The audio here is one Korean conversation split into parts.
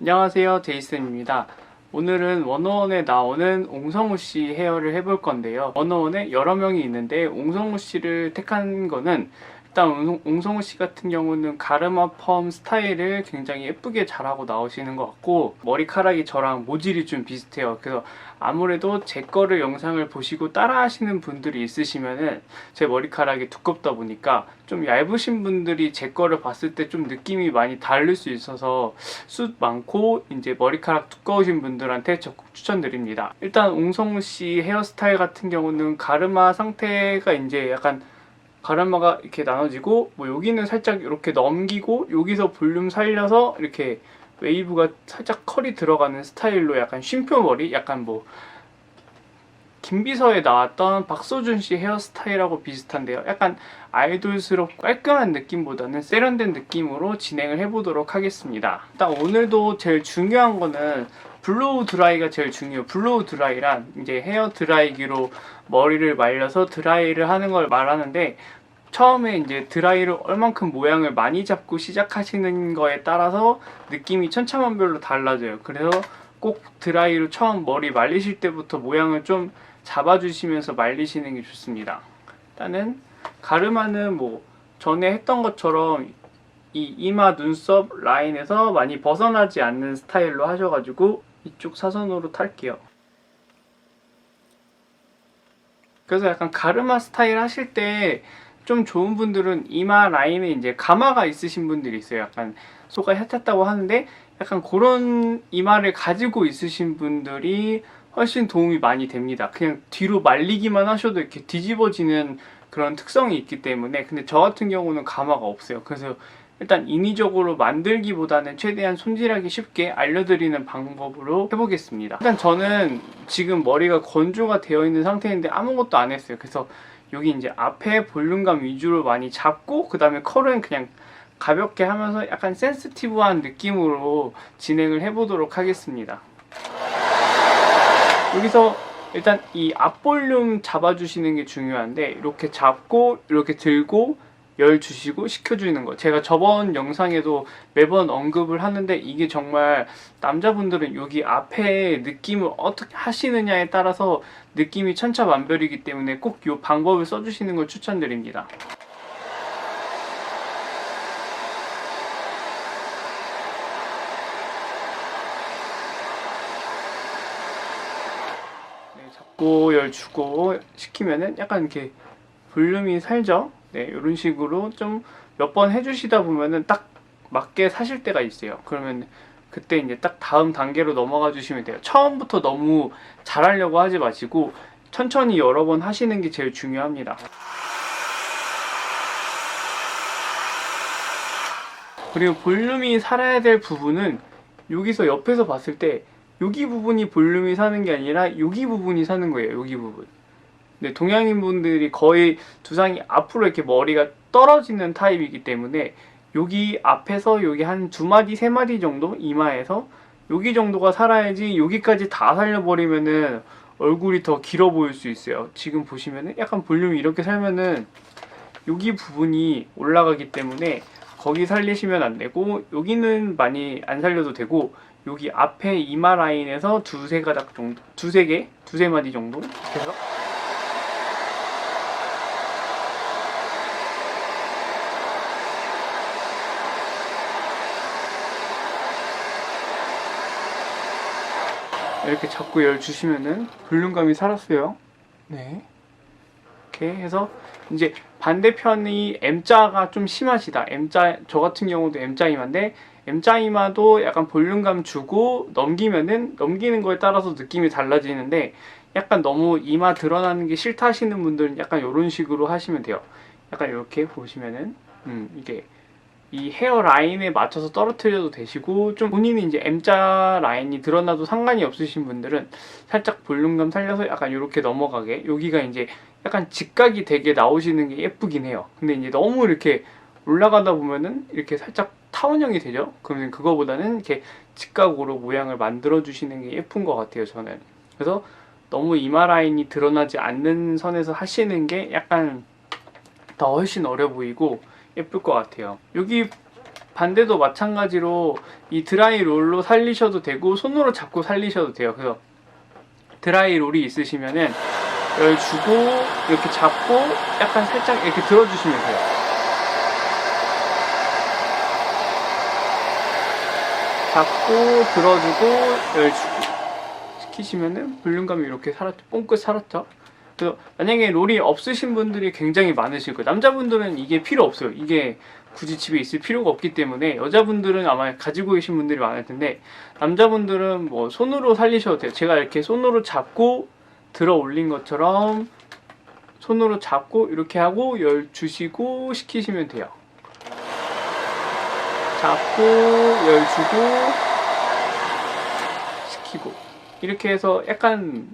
안녕하세요 데이슨입니다. 오늘은 원어원에 나오는 옹성우 씨 헤어를 해볼 건데요. 원어원에 여러 명이 있는데 옹성우 씨를 택한 거는 일단 옹- 옹성우 씨 같은 경우는 가르마 펌 스타일을 굉장히 예쁘게 잘하고 나오시는 것 같고 머리카락이 저랑 모질이 좀 비슷해요. 그래서 아무래도 제 거를 영상을 보시고 따라 하시는 분들이 있으시면은 제 머리카락이 두껍다 보니까 좀 얇으신 분들이 제 거를 봤을 때 좀 느낌이 많이 다를 수 있어서 숱 많고 이제 머리카락 두꺼우신 분들한테 적극 추천드립니다. 일단 옹성우 씨 헤어스타일 같은 경우는 가르마 상태가 이제 약간 가르마가 이렇게 나눠지고 뭐 여기는 살짝 이렇게 넘기고 여기서 볼륨 살려서 이렇게 웨이브가 살짝 컬이 들어가는 스타일로 약간 쉼표 머리 약간 뭐 김비서에 나왔던 박소준 씨 헤어스타일하고 비슷한데요. 약간 아이돌스럽고 깔끔한 느낌보다는 세련된 느낌으로 진행을 해보도록 하겠습니다. 일단 오늘도 제일 중요한 거는 블로우 드라이가 제일 중요해요. 블로우 드라이란 이제 헤어 드라이기로 머리를 말려서 드라이를 하는 걸 말하는데 처음에 이제 드라이를 얼만큼 모양을 많이 잡고 시작하시는 거에 따라서 느낌이 천차만별로 달라져요. 그래서 꼭 드라이로 처음 머리 말리실 때부터 모양을 좀 잡아주시면서 말리시는 게 좋습니다. 일단은 가르마는 뭐 전에 했던 것처럼 이 이마 눈썹 라인에서 많이 벗어나지 않는 스타일로 하셔가지고 이쪽 사선으로 탈게요. 그래서 약간 가르마 스타일 하실 때 좀 좋은 분들은 이마 라인에 이제 가마가 있으신 분들이 있어요. 약간 소가 얕았다고 하는데 약간 그런 이마를 가지고 있으신 분들이 훨씬 도움이 많이 됩니다. 그냥 뒤로 말리기만 하셔도 이렇게 뒤집어지는 그런 특성이 있기 때문에 근데 저 같은 경우는 가마가 없어요. 그래서 일단 인위적으로 만들기보다는 최대한 손질하기 쉽게 알려드리는 방법으로 해보겠습니다. 일단 저는 지금 머리가 건조가 되어 있는 상태인데 아무것도 안 했어요. 그래서 여기 이제 앞에 볼륨감 위주로 많이 잡고 그 다음에 컬은 그냥 가볍게 하면서 약간 센스티브한 느낌으로 진행을 해보도록 하겠습니다. 여기서 일단 이 앞볼륨 잡아주시는 게 중요한데 이렇게 잡고 이렇게 들고 열 주시고 식혀주는 거 제가 저번 영상에도 매번 언급을 하는데 이게 정말 남자분들은 여기 앞에 느낌을 어떻게 하시느냐에 따라서 느낌이 천차만별이기 때문에 꼭 이 방법을 써주시는 걸 추천드립니다 네, 잡고 열 주고 식히면은 약간 이렇게 볼륨이 살죠. 네, 이런 식으로 좀 몇 번 해주시다 보면은 딱 맞게 사실 때가 있어요. 그러면 그때 이제 딱 다음 단계로 넘어가 주시면 돼요. 처음부터 너무 잘하려고 하지 마시고 천천히 여러 번 하시는 게 제일 중요합니다. 그리고 볼륨이 살아야 될 부분은 여기서 옆에서 봤을 때 여기 부분이 볼륨이 사는 게 아니라 여기 부분이 사는 거예요. 여기 부분. 네, 동양인 분들이 거의 두상이 앞으로 이렇게 머리가 떨어지는 타입이기 때문에 여기 앞에서 여기 한 두 마디 세 마디 정도 이마에서 여기 정도가 살아야지 여기까지 다 살려버리면은 얼굴이 더 길어 보일 수 있어요. 지금 보시면은 약간 볼륨이 이렇게 살면은 여기 부분이 올라가기 때문에 거기 살리시면 안 되고 여기는 많이 안 살려도 되고 여기 앞에 이마 라인에서 두세 가닥 정도 두세 개 두세 마디 정도 해서 이렇게 잡고 열 주시면은 볼륨감이 살았어요. 네. 이렇게 해서 이제 반대편이 M자가 좀 심하시다. M자 저 같은 경우도 M자 이마인데 M자 이마도 약간 볼륨감 주고 넘기면은 넘기는 거에 따라서 느낌이 달라지는데 약간 너무 이마 드러나는 게 싫다 하시는 분들은 약간 이런 식으로 하시면 돼요. 약간 이렇게 보시면은 음 이게 이 헤어 라인에 맞춰서 떨어뜨려도 되시고 좀 본인이 이제 M자 라인이 드러나도 상관이 없으신 분들은 살짝 볼륨감 살려서 약간 이렇게 넘어가게 여기가 이제 약간 직각이 되게 나오시는 게 예쁘긴 해요. 근데 이제 너무 이렇게 올라가다 보면은 이렇게 살짝 타원형이 되죠. 그러면 그거보다는 이렇게 직각으로 모양을 만들어 주시는 게 예쁜 것 같아요. 저는 그래서 너무 이마 라인이 드러나지 않는 선에서 하시는 게 약간 더 훨씬 어려 보이고 예쁠 것 같아요. 여기 반대도 마찬가지로 이 드라이 롤로 살리셔도 되고 손으로 잡고 살리셔도 돼요. 그래서 드라이 롤이 있으시면은 열 주고 이렇게 잡고 약간 살짝 이렇게 들어주시면 돼요. 잡고 들어주고 열 주고 시키시면은 볼륨감이 이렇게 살았죠. 뽕끝 살았죠. 그래서 만약에 롤이 없으신 분들이 굉장히 많으실 거예요. 남자분들은 이게 필요 없어요. 이게 굳이 집에 있을 필요가 없기 때문에 여자분들은 아마 가지고 계신 분들이 많을 텐데 남자분들은 뭐 손으로 살리셔도 돼요. 제가 이렇게 손으로 잡고 들어 올린 것처럼 손으로 잡고 이렇게 하고 열 주시고 시키시면 돼요. 잡고 열 주고 시키고 이렇게 해서 약간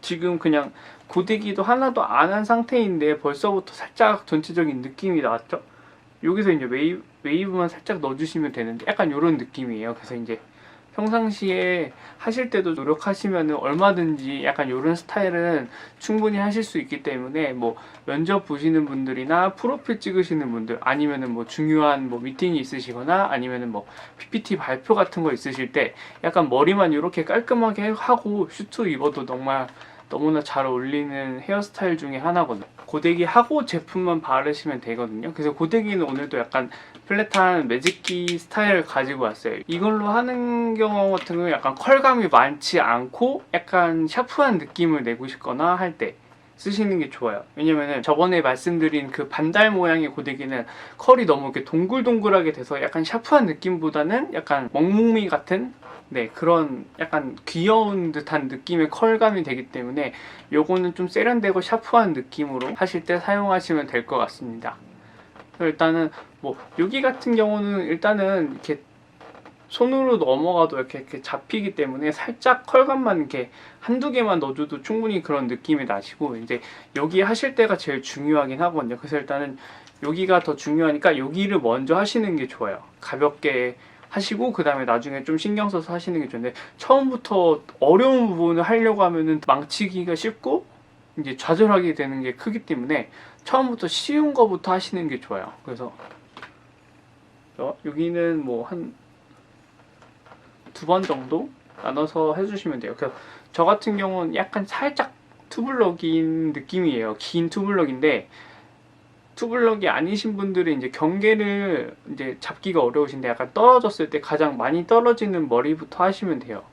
지금 그냥 고데기도 하나도 안 한 상태인데 벌써부터 살짝 전체적인 느낌이 나왔죠? 여기서 이제 웨이브, 웨이브만 살짝 넣어주시면 되는데 약간 이런 느낌이에요. 그래서 이제 평상시에 하실 때도 노력하시면 얼마든지 약간 이런 스타일은 충분히 하실 수 있기 때문에 뭐 면접 보시는 분들이나 프로필 찍으시는 분들 아니면은 뭐 중요한 뭐 미팅이 있으시거나 아니면은 뭐 PPT 발표 같은 거 있으실 때 약간 머리만 이렇게 깔끔하게 하고 슈트 입어도 정말 너무나 잘 어울리는 헤어스타일 중에 하나거든요. 고데기 하고 제품만 바르시면 되거든요. 그래서 고데기는 오늘도 약간 플랫한 매직기 스타일을 가지고 왔어요. 이걸로 하는 경우 같은 경우 약간 컬감이 많지 않고 약간 샤프한 느낌을 내고 싶거나 할때 쓰시는 게 좋아요. 왜냐면은 저번에 말씀드린 그 반달 모양의 고데기는 컬이 너무 이렇게 동글동글하게 돼서 약간 샤프한 느낌보다는 약간 멍뭉이 같은 네 그런 약간 귀여운 듯한 느낌의 컬감이 되기 때문에 요거는 좀 세련되고 샤프한 느낌으로 하실 때 사용하시면 될 것 같습니다. 일단은 뭐 여기 같은 경우는 일단은 이렇게 손으로 넘어가도 이렇게, 이렇게 잡히기 때문에 살짝 컬감만 이렇게 한두 개만 넣어줘도 충분히 그런 느낌이 나시고 이제 여기 하실 때가 제일 중요하긴 하거든요. 그래서 일단은 여기가 더 중요하니까 여기를 먼저 하시는 게 좋아요. 가볍게 하시고 그 다음에 나중에 좀 신경 써서 하시는 게 좋은데 처음부터 어려운 부분을 하려고 하면은 망치기가 쉽고 이제 좌절하게 되는 게 크기 때문에 처음부터 쉬운 거부터 하시는 게 좋아요. 그래서 어, 여기는 뭐 한 두 번 정도 나눠서 해주시면 돼요. 그래서 저 같은 경우는 약간 살짝 투블럭인 느낌이에요. 긴 투블럭인데 투블럭이 아니신 분들은 이제 경계를 이제 잡기가 어려우신데 약간 떨어졌을 때 가장 많이 떨어지는 머리부터 하시면 돼요.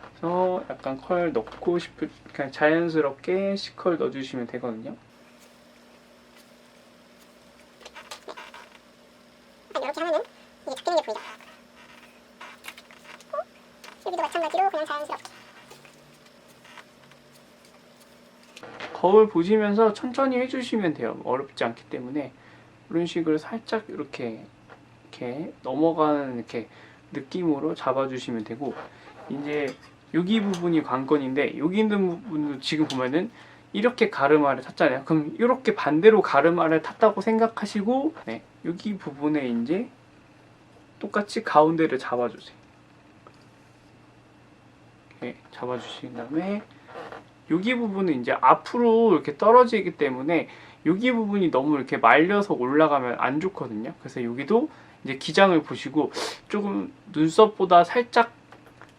그래서 약간 컬 넣고 싶을 그냥 자연스럽게 C컬 넣어주시면 되거든요. 이렇게 하면은 이게 잡히는 게 보이죠? 어? 여기도 마찬가지로 그냥 자연스럽게 거울 보시면서 천천히 해주시면 돼요. 어렵지 않기 때문에 이런 식으로 살짝 이렇게 이렇게 넘어가는 이렇게 느낌으로 잡아주시면 되고 이제 여기 부분이 관건인데 여기 있는 부분도 지금 보면은 이렇게 가르마를 탔잖아요. 그럼 이렇게 반대로 가르마를 탔다고 생각하시고 네, 여기 부분에 이제 똑같이 가운데를 잡아주세요. 이렇게 잡아주신 다음에 여기 부분은 이제 앞으로 이렇게 떨어지기 때문에 여기 부분이 너무 이렇게 말려서 올라가면 안 좋거든요. 그래서 여기도 이제 기장을 보시고 조금 눈썹보다 살짝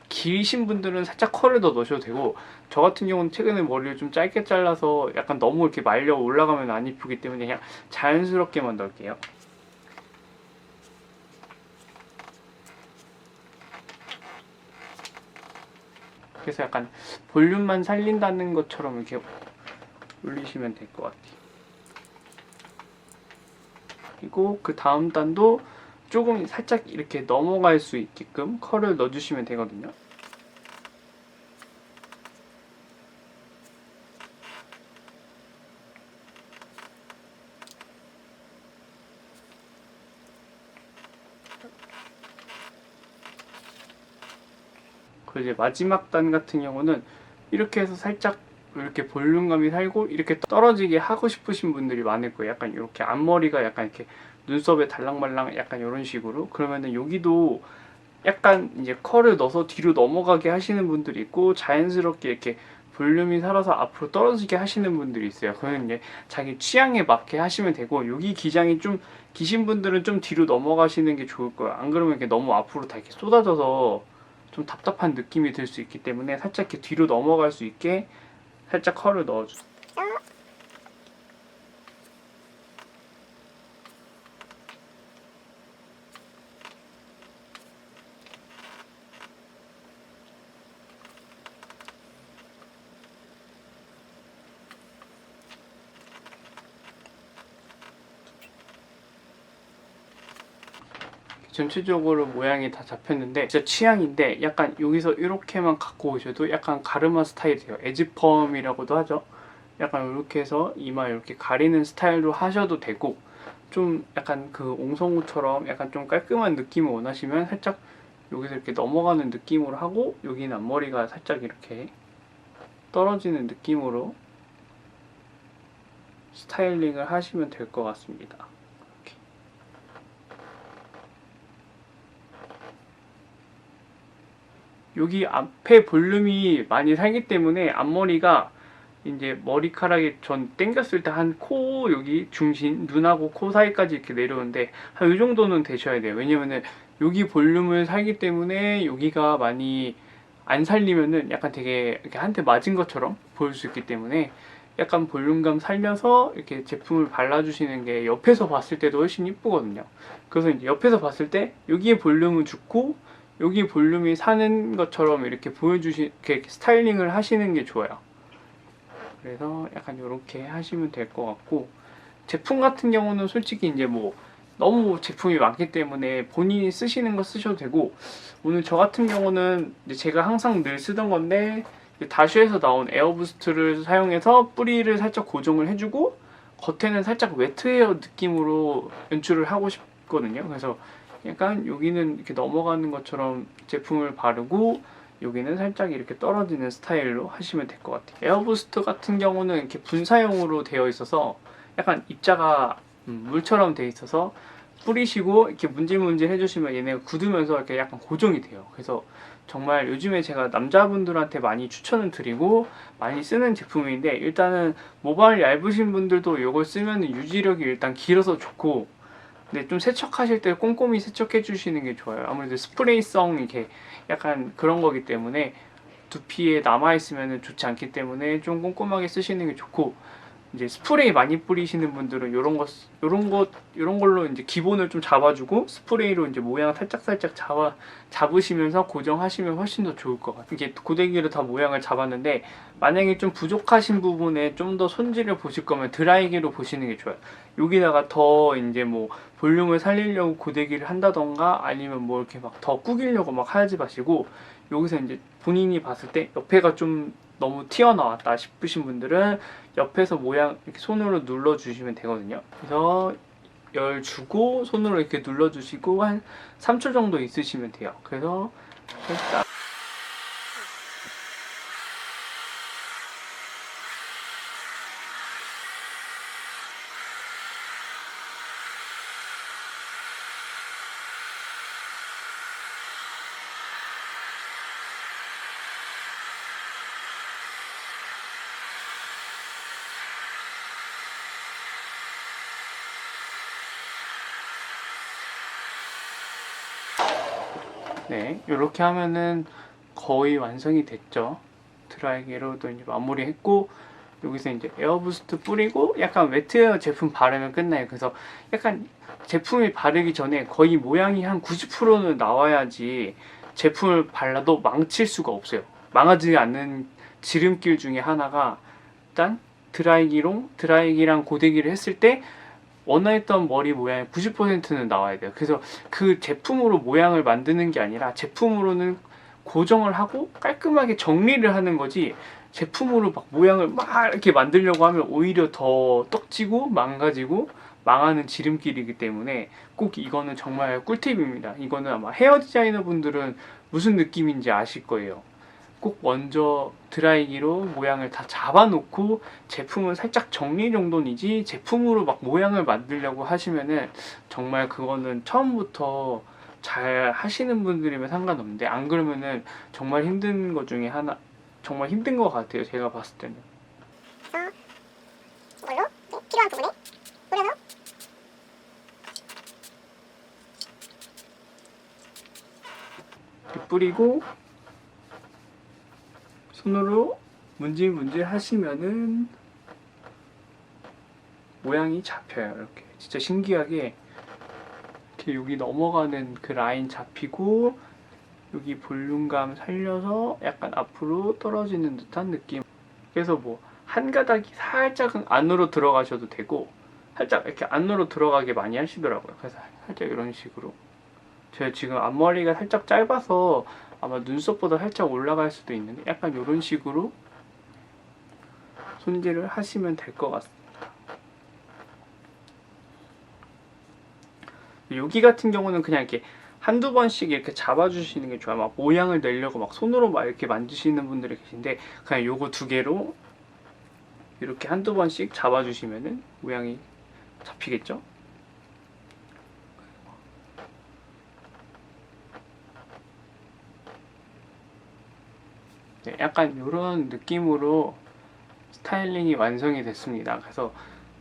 길신 분들은 살짝 컬을 더 넣으셔도 되고 저 같은 경우는 최근에 머리를 좀 짧게 잘라서 약간 너무 이렇게 말려 올라가면 안 이쁘기 때문에 그냥 자연스럽게만 넣을게요. 그래서 약간 볼륨만 살린다는 것처럼 이렇게 올리시면 될 것 같아요. 그리고 그 다음 단도 조금 살짝 이렇게 넘어갈 수 있게끔 컬을 넣어주시면 되거든요. 이제 마지막 단 같은 경우는 이렇게 해서 살짝 이렇게 볼륨감이 살고 이렇게 떨어지게 하고 싶으신 분들이 많을 거예요. 약간 이렇게 앞머리가 약간 이렇게 눈썹에 달랑말랑 약간 이런 식으로 그러면은 여기도 약간 이제 컬을 넣어서 뒤로 넘어가게 하시는 분들이 있고 자연스럽게 이렇게 볼륨이 살아서 앞으로 떨어지게 하시는 분들이 있어요. 그건 이제 자기 취향에 맞게 하시면 되고 여기 기장이 좀 기신 분들은 좀 뒤로 넘어가시는 게 좋을 거예요. 안 그러면 이렇게 너무 앞으로 다 이렇게 쏟아져서 좀 답답한 느낌이 들 수 있기 때문에 살짝 이렇게 뒤로 넘어갈 수 있게 살짝 컬을 넣어주세요. 전체적으로 모양이 다 잡혔는데 진짜 취향인데 약간 여기서 이렇게만 갖고 오셔도 약간 가르마 스타일이에요. 에지펌이라고도 하죠. 약간 이렇게 해서 이마 이렇게 가리는 스타일로 하셔도 되고 좀 약간 그 옹성우처럼 약간 좀 깔끔한 느낌을 원하시면 살짝 여기서 이렇게 넘어가는 느낌으로 하고 여기는 앞머리가 살짝 이렇게 떨어지는 느낌으로 스타일링을 하시면 될 것 같습니다. 여기 앞에 볼륨이 많이 살기 때문에 앞머리가 이제 머리카락이 전 땡겼을 때 한 코 여기 중심 눈하고 코 사이까지 이렇게 내려오는데 한 이 정도는 되셔야 돼요. 왜냐면은 여기 볼륨을 살기 때문에 여기가 많이 안 살리면은 약간 되게 이렇게 한대 맞은 것처럼 보일 수 있기 때문에 약간 볼륨감 살려서 이렇게 제품을 발라주시는 게 옆에서 봤을 때도 훨씬 이쁘거든요. 그래서 이제 옆에서 봤을 때 여기에 볼륨은 죽고 여기 볼륨이 사는 것처럼 이렇게 보여주시, 이렇게 스타일링을 하시는 게 좋아요. 그래서 약간 이렇게 하시면 될 것 같고 제품 같은 경우는 솔직히 이제 뭐 너무 제품이 많기 때문에 본인이 쓰시는 거 쓰셔도 되고 오늘 저 같은 경우는 제가 항상 늘 쓰던 건데 다슈에서 나온 에어부스트를 사용해서 뿌리를 살짝 고정을 해주고 겉에는 살짝 웨트헤어 느낌으로 연출을 하고 싶거든요. 그래서 약간 여기는 이렇게 넘어가는 것처럼 제품을 바르고 여기는 살짝 이렇게 떨어지는 스타일로 하시면 될 것 같아요. 에어부스트 같은 경우는 이렇게 분사용으로 되어 있어서 약간 입자가 음, 물처럼 되어 있어서 뿌리시고 이렇게 문질문질 해주시면 얘네가 굳으면서 이렇게 약간 고정이 돼요. 그래서 정말 요즘에 제가 남자분들한테 많이 추천을 드리고 많이 쓰는 제품인데 일단은 모발 얇으신 분들도 이걸 쓰면 유지력이 일단 길어서 좋고 근데 좀 세척하실 때 꼼꼼히 세척해 주시는 게 좋아요. 아무래도 스프레이성 이렇게 약간 그런 거기 때문에 두피에 남아 있으면 좋지 않기 때문에 좀 꼼꼼하게 쓰시는 게 좋고 이제 스프레이 많이 뿌리시는 분들은 이런 거 이런 거 이런 걸로 이제 기본을 좀 잡아주고 스프레이로 이제 모양 살짝 살짝 잡아 잡으시면서 고정하시면 훨씬 더 좋을 것 같아요. 이게 고데기로 다 모양을 잡았는데 만약에 좀 부족하신 부분에 좀 더 손질을 보실 거면 드라이기로 보시는 게 좋아요. 여기다가 더 이제 뭐 볼륨을 살리려고 고데기를 한다던가 아니면 뭐 이렇게 막 더 꾸기려고 막 하지 마시고 여기서 이제 본인이 봤을 때 옆에가 좀 너무 튀어나왔다 싶으신 분들은 옆에서 모양 이렇게 손으로 눌러주시면 되거든요. 그래서 열 주고 손으로 이렇게 눌러주시고 한 3초 정도 있으시면 돼요. 그래서 살짝 네, 이렇게 하면은 거의 완성이 됐죠. 드라이기로도 이제 마무리했고 여기서 이제 에어부스트 뿌리고 약간 웨트웨어 제품 바르면 끝나요. 그래서 약간 제품이 바르기 전에 거의 모양이 한 90%는 나와야지 제품을 발라도 망칠 수가 없어요. 망하지 않는 지름길 중에 하나가 일단 드라이기로 드라이기랑 고데기를 했을 때 원하였던 머리 모양의 90%는 나와야 돼요. 그래서 그 제품으로 모양을 만드는 게 아니라 제품으로는 고정을 하고 깔끔하게 정리를 하는 거지 제품으로 막 모양을 막 이렇게 만들려고 하면 오히려 더 떡지고 망가지고 망하는 지름길이기 때문에 꼭 이거는 정말 꿀팁입니다. 이거는 아마 헤어 디자이너 분들은 무슨 느낌인지 아실 거예요. 꼭 먼저 드라이기로 모양을 다 잡아놓고 제품은 살짝 정리 정도이지 제품으로 막 모양을 만들려고 하시면은 정말 그거는 처음부터 잘 하시는 분들이면 상관없는데 안 그러면은 정말 힘든 것 중에 하나 정말 힘든 것 같아요. 제가 봤을 때는. 그래서 이걸로 이제 필요한 부분에 뿌려서 이렇게 뿌리고 손으로 문질문질 하시면은 모양이 잡혀요. 이렇게 진짜 신기하게 이렇게 여기 넘어가는 그 라인 잡히고 여기 볼륨감 살려서 약간 앞으로 떨어지는 듯한 느낌. 그래서 뭐 한 가닥이 살짝은 안으로 들어가셔도 되고 살짝 이렇게 안으로 들어가게 많이 하시더라고요. 그래서 살짝 이런 식으로. 제가 지금 앞머리가 살짝 짧아서 아마 눈썹보다 살짝 올라갈 수도 있는데 약간 이런 식으로 손질을 하시면 될 것 같습니다. 여기 같은 경우는 그냥 이렇게 한두 번씩 이렇게 잡아주시는 게 좋아요. 막 모양을 내려고 막 손으로 막 이렇게 만드시는 분들이 계신데 그냥 요거 두 개로 이렇게 한두 번씩 잡아주시면은 모양이 잡히겠죠? 약간 이런 느낌으로 스타일링이 완성이 됐습니다. 그래서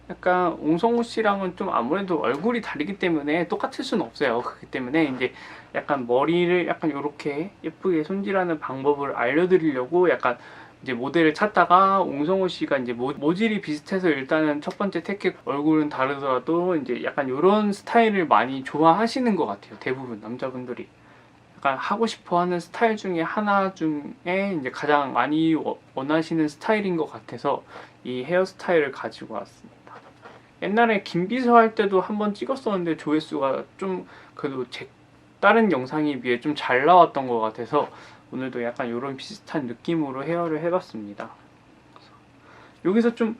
약간 옹성우 씨랑은 좀 아무래도 얼굴이 다르기 때문에 똑같을 수는 없어요. 그렇기 때문에 이제 약간 머리를 약간 이렇게 예쁘게 손질하는 방법을 알려드리려고 약간 이제 모델을 찾다가 옹성우 씨가 이제 모, 모질이 비슷해서 일단은 첫 번째 택해 얼굴은 다르더라도 이제 약간 이런 스타일을 많이 좋아하시는 것 같아요. 대부분 남자분들이. 약간 하고 싶어 하는 스타일 중에 하나 중에 이제 가장 많이 워- 원하시는 스타일인 것 같아서 이 헤어스타일을 가지고 왔습니다. 옛날에 김비서 할 때도 한번 찍었었는데 조회수가 좀 그래도 제 다른 영상에 비해 좀 잘 나왔던 것 같아서 오늘도 약간 이런 비슷한 느낌으로 헤어를 해봤습니다. 여기서 좀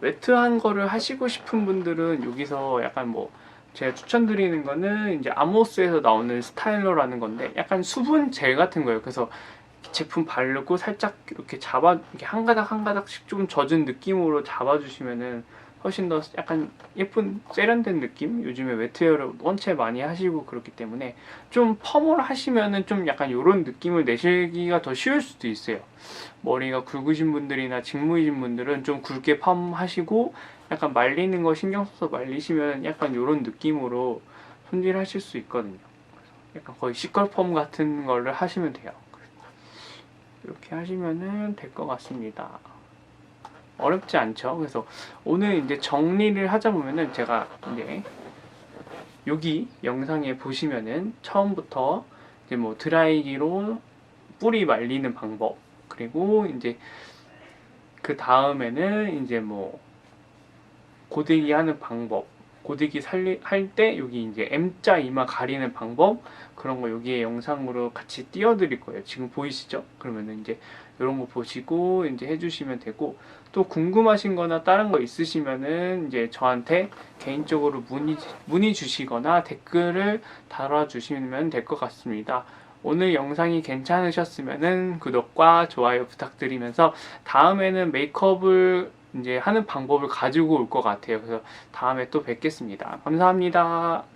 웨트한 거를 하시고 싶은 분들은 여기서 약간 뭐 제가 추천드리는 거는 이제 아모스에서 나오는 스타일러라는 건데 약간 수분 젤 같은 거예요. 그래서 제품 바르고 살짝 이렇게 잡아 이렇게 한 가닥 한 가닥씩 좀 젖은 느낌으로 잡아주시면은 훨씬 더 약간 예쁜 세련된 느낌? 요즘에 웨트웨어를 원체 많이 하시고 그렇기 때문에 좀 펌을 하시면은 좀 약간 이런 느낌을 내시기가 더 쉬울 수도 있어요. 머리가 굵으신 분들이나 직무이신 분들은 좀 굵게 펌 하시고 약간 말리는 거 신경 써서 말리시면 약간 이런 느낌으로 손질하실 수 있거든요. 약간 거의 시컬 펌 같은 거를 하시면 돼요. 이렇게 하시면은 될 것 같습니다. 어렵지 않죠? 그래서 오늘 이제 정리를 하자 보면은 제가 이제 여기 영상에 보시면은 처음부터 이제 뭐 드라이기로 뿌리 말리는 방법 그리고 이제 그 다음에는 이제 뭐 고데기 하는 방법 고데기 살리 할 때 여기 이제 M자 이마 가리는 방법 그런 거 여기에 영상으로 같이 띄워드릴 거예요. 지금 보이시죠? 그러면은 이제 이런 거 보시고 이제 해주시면 되고 또 궁금하신 거나 다른 거 있으시면은 이제 저한테 개인적으로 문의, 문의 주시거나 댓글을 달아주시면 될 것 같습니다. 오늘 영상이 괜찮으셨으면은 구독과 좋아요 부탁드리면서 다음에는 메이크업을 이제 하는 방법을 가지고 올 것 같아요. 그래서 다음에 또 뵙겠습니다. 감사합니다.